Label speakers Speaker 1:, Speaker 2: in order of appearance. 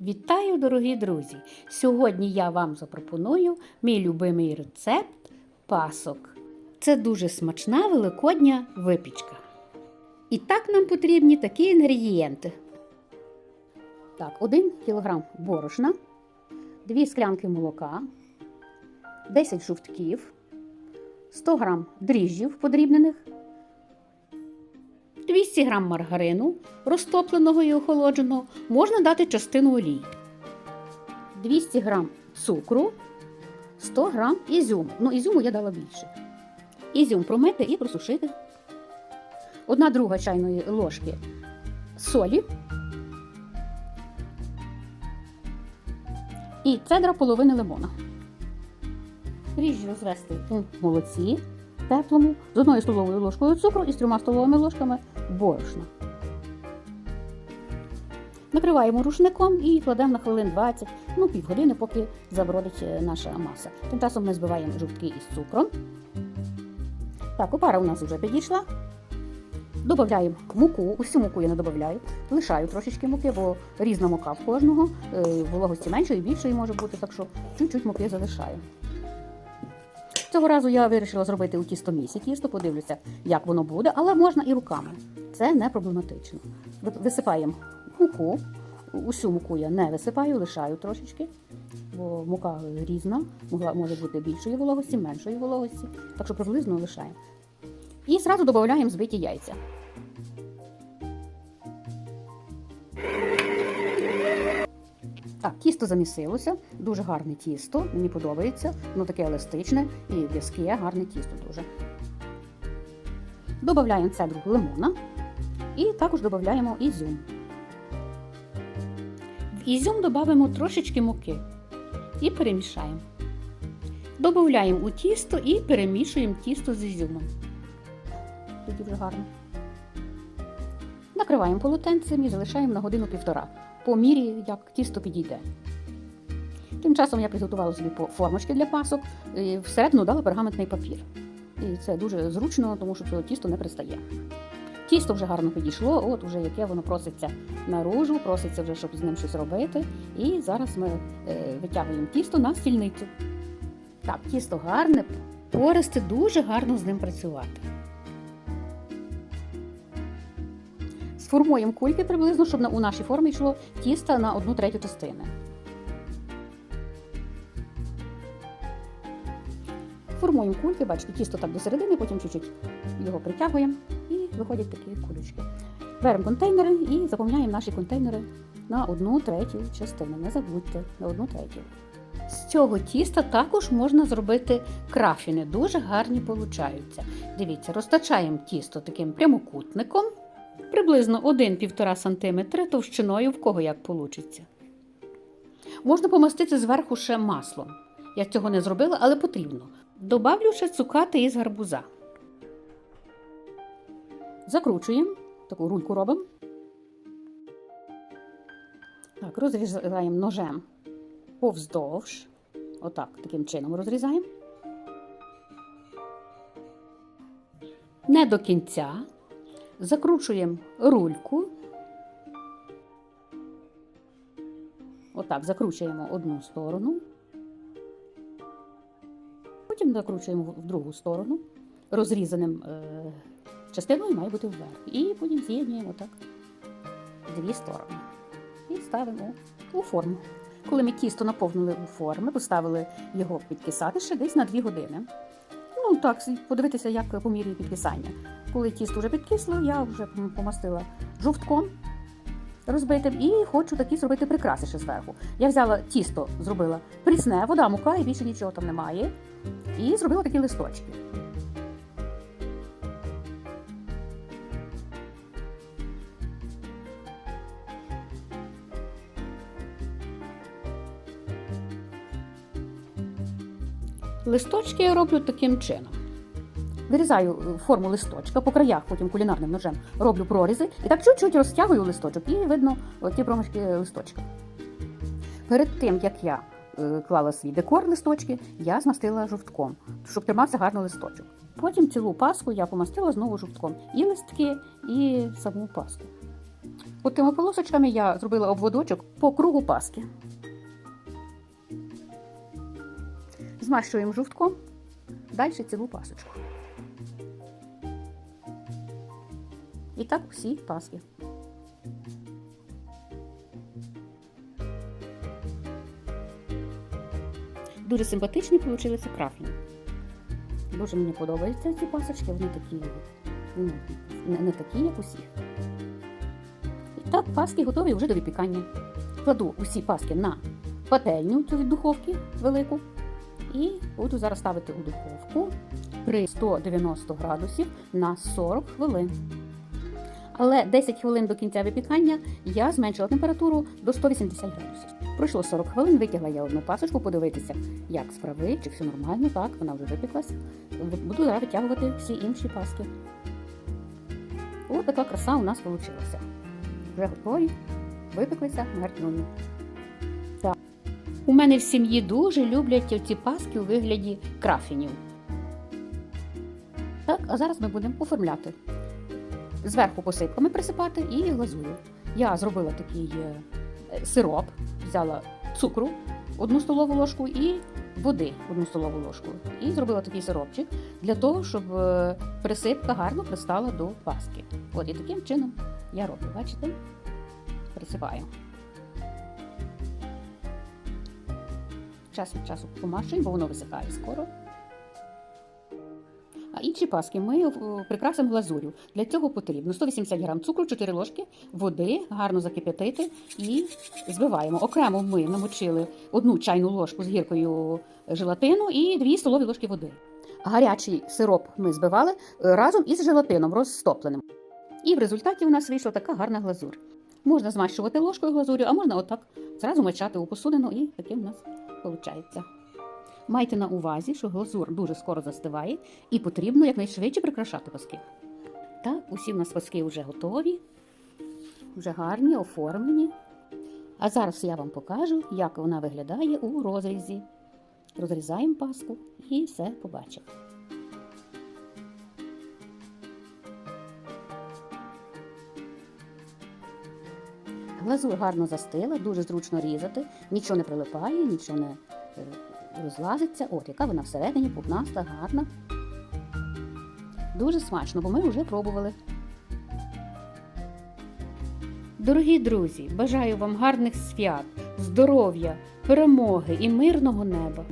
Speaker 1: Вітаю, дорогі друзі! Сьогодні я вам запропоную мій любимий рецепт пасок. Це дуже смачна великодня випічка. І так нам потрібні такі інгредієнти. Так, 1 кг борошна, 2 склянки молока, 10 жовтків, 100 г дріжджів подрібнених, 200 г маргарину, розтопленого і охолодженого, можна дати частину олії, 200 г цукру, 100 г ізюму. Ну, ізюму я дала більше. Ізюм промити і просушити. Одна друга чайної ложки солі. І цедра половини лимона. Ріжджі розвести у молоці теплому з одною столовою ложкою цукру і з трьома столовими ложками борошна. Накриваємо рушником і кладемо на хвилин 20, ну півгодини, поки забродить е, наша маса. Тим часом ми збиваємо жовтки із цукром. Так, опара у нас вже підійшла. Додаємо муку, усю муку я не додаю, лишаю трошечки муки, бо різна мука в кожного, е, вологості меншої, більшої може бути, так що чуть-чуть муки залишаю. Цього разу я вирішила зробити у тістомісі тісто, подивлюся, як воно буде, але можна і руками. Це не проблематично. Висипаємо муку. Усю муку я не висипаю, лишаю трошечки, бо мука різна, може бути більшої вологості, меншої вологості, так що приблизно лишаємо. І зразу додаємо збиті яйця. Тісто замісилося, дуже гарне тісто, мені подобається, воно таке еластичне і в'язке, гарне тісто дуже. Додаємо цедру лимона і також додаємо ізюм. В ізюм додаємо трошечки муки і перемішаємо. Додаємо у тісто і перемішуємо тісто з ізюмом. Тоді вже гарно. Накриваємо полотенцем і залишаємо на годину-півтора, по мірі, як тісто підійде. Тим часом я приготувала собі формочки для пасок, і всередину дала пергаментний папір. І це дуже зручно, тому що то тісто не пристає. Тісто вже гарно підійшло, от уже яке воно проситься наружу, проситься вже, щоб з ним щось робити. І зараз ми е, витягуємо тісто на стільницю. Так, тісто гарне, пористе, дуже гарно з ним працювати. Сформуємо кульки приблизно, щоб у нашій формі йшло тісто на одну третю частини. Формуємо кульки, бачите, тісто так до середини, потім чуть-чуть його притягуємо і виходять такі кулечки. Беремо контейнери і заповняємо наші контейнери на одну третю частину. Не забудьте, на одну третю. З цього тіста також можна зробити крафіни, дуже гарні получаються. Дивіться, розтачаємо тісто таким прямокутником, приблизно 1-1,5 см товщиною, в кого як получиться. Можна помастити зверху ще маслом. Я цього не зробила, але потрібно. Добавлю ще цукати із гарбуза. Закручуємо, таку рульку робимо. Так, розрізаємо ножем повздовж. Отак, таким чином розрізаємо. Не до кінця. Закручуємо рульку. Отак, закручуємо одну сторону. Потім закручуємо в другу сторону. Розрізаним е, частиною має бути вверх. І потім з'єднуємо так дві сторони. І ставимо у форму. Коли ми тісто наповнили у форми, поставили його підкисати ще десь на 2 години. Ну так, подивитися, як по мірі підкисання. Коли тісто вже підкисло, я вже помастила жовтком розбитим і хочу такі зробити прикраси ще зверху. Я взяла тісто, зробила прісне, вода, мука і більше нічого там немає. І зробила такі листочки. Листочки я роблю таким чином. Вирізаю е, форму листочка по краях, потім кулінарним ножем роблю прорізи і так чуть-чуть розтягую листочок, і видно ті проміжки листочка. Перед тим, як я е, клала свій декор листочки, я змастила жовтком, щоб тримався гарно листочок. Потім цілу паску я помастила знову жовтком і листки, і саму паску. От тими полосочками я зробила обводочок по кругу паски. Змащуємо жовтком, далі цілу пасочку. І так усі паски. Дуже симпатичні вийшли крафлі. Дуже мені подобаються ці пасочки, вони такі ну, не, не такі, як усі. І так, паски готові вже до випікання. Кладу усі паски на пательню цю від духовки велику. І буду зараз ставити у духовку при 190 градусів на 40 хвилин. Але 10 хвилин до кінця випікання я зменшила температуру до 180 градусів. Пройшло 40 хвилин, витягла я одну пасочку, подивитися, як справи, чи все нормально, так, вона вже випеклась. Буду зараз витягувати всі інші паски. Ось така краса у нас вийшла. Вже готові, випеклися гарньоні. Так. У мене в сім'ї дуже люблять ці паски у вигляді крафінів. Так, а зараз ми будемо оформляти. Зверху посипками присипати і глазурю. Я зробила такий е, сироп, взяла цукру одну столову ложку і води одну столову ложку. І зробила такий сиропчик для того, щоб е, присипка гарно пристала до паски. От і таким чином я роблю, бачите? Присипаю. Час від часу помашуємо, бо воно висихає скоро. А інші паски ми е, прикрасимо глазурю. Для цього потрібно 180 г цукру, 4 ложки води, гарно закип'ятити і збиваємо. Окремо ми намочили одну чайну ложку з гіркою желатину і 2 столові ложки води. Гарячий сироп ми збивали е, разом із желатином розтопленим. І в результаті у нас вийшла така гарна глазур. Можна змащувати ложкою глазурю, а можна отак зразу мочати у посудину, і таким у нас виходить. Майте на увазі, що глазур дуже скоро застиває і потрібно якнайшвидше прикрашати паски. Так, усі в нас паски вже готові, вже гарні, оформлені. А зараз я вам покажу, як вона виглядає у розрізі. Розрізаємо паску і все побачимо. Глазур гарно застила, дуже зручно різати, нічого не прилипає, нічого не е, розлазиться. От, яка вона всередині, пухнаста, гарна. Дуже смачно, бо ми вже пробували. Дорогі друзі, бажаю вам гарних свят, здоров'я, перемоги і мирного неба.